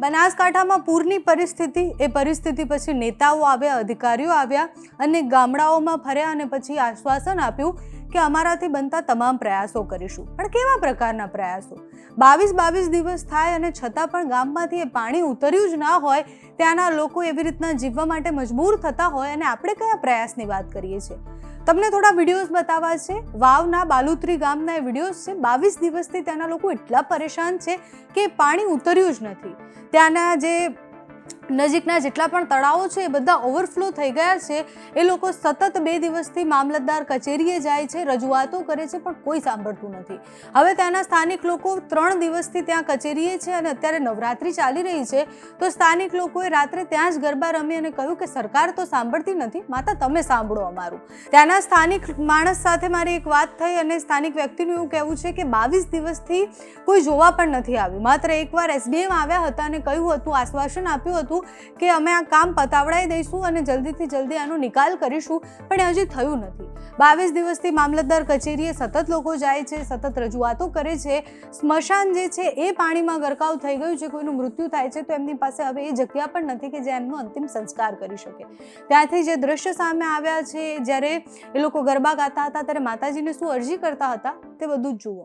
બનાસકાંઠામાં પૂરની પરિસ્થિતિ, એ પરિસ્થિતિ પછી નેતાઓ આવ્યા, અધિકારીઓ આવ્યા અને ગામડાઓમાં ફર્યા અને પછી આશ્વાસન આપ્યું કે અમારાથી બનતા તમામ પ્રયાસો કરીશું. પણ કેવા પ્રકારના પ્રયાસો? બાવીસ બાવીસ દિવસ થાય અને છતાં પણ ગામમાંથી એ પાણી ઉતર્યું જ ના હોય, ત્યાંના લોકો એવી રીતના જીવવા માટે મજબૂર થતા હોય અને આપણે કયા પ્રયાસની વાત કરીએ છીએ? તમને થોડા વિડીયોઝ બતાવવા છે. વાવના બાલુત્રી ગામના એ વિડીયોઝ છે. બાવીસ દિવસથી ત્યાંના લોકો એટલા પરેશાન છે કે પાણી ઉતર્યું જ નથી. ત્યાંના જે નજીકના જેટલા પણ તળાવો છે, એ બધા ઓવરફ્લો થઈ ગયા છે. એ લોકો સતત બે દિવસથી મામલતદાર કચેરીએ જાય છે, રજૂઆતો કરે છે, પણ કોઈ સાંભળતું નથી. હવે ત્યાંના સ્થાનિક લોકો ત્રણ દિવસથી ત્યાં કચેરીએ છે અને અત્યારે નવરાત્રિ ચાલી રહી છે. તો સ્થાનિક લોકોએ રાત્રે ત્યાં જ ગરબા રમી અને કહ્યું કે સરકાર તો સાંભળતી નથી. માતા, તમે સાંભળો અમારું. ત્યાંના સ્થાનિક માણસ સાથે મારી એક વાત થઈ અને સ્થાનિક વ્યક્તિનું એવું કહેવું છે કે બાવીસ દિવસથી કોઈ જોવા પણ નથી આવ્યું. માત્ર એકવાર એસડીએમ આવ્યા હતા અને કહ્યું હતું, આશ્વાસન આપ્યું હતું કે અમે આ કામ પતાવડાવી દઈશું અને જલ્દીથી જલ્દી આનો નિકાલ કરીશું પણ એ હજી થયું નથી બાવીસ દિવસથી મામલતદાર કચેરીએ સતત લોકો જાય છે સતત રજૂઆતો કરે છે સ્મશાન જે છે એ પાણીમાં ગરકાવ થઈ ગયું છે કોઈનું મૃત્યુ થાય છે તો એમની પાસે હવે એ જગ્યા પણ નથી કે જે એમનો અંતિમ સંસ્કાર કરી શકે ત્યાંથી જે દ્રશ્ય સામે આવ્યા છે જ્યારે એ લોકો ગરબા ગાતા હતા ત્યારે માતાજીને શું અરજી કરતા હતા તે બધું જ જુઓ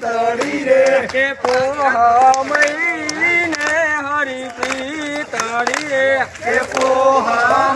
તળી રે કે પોહમઈને હરિ ચાલી રે. કે પોહા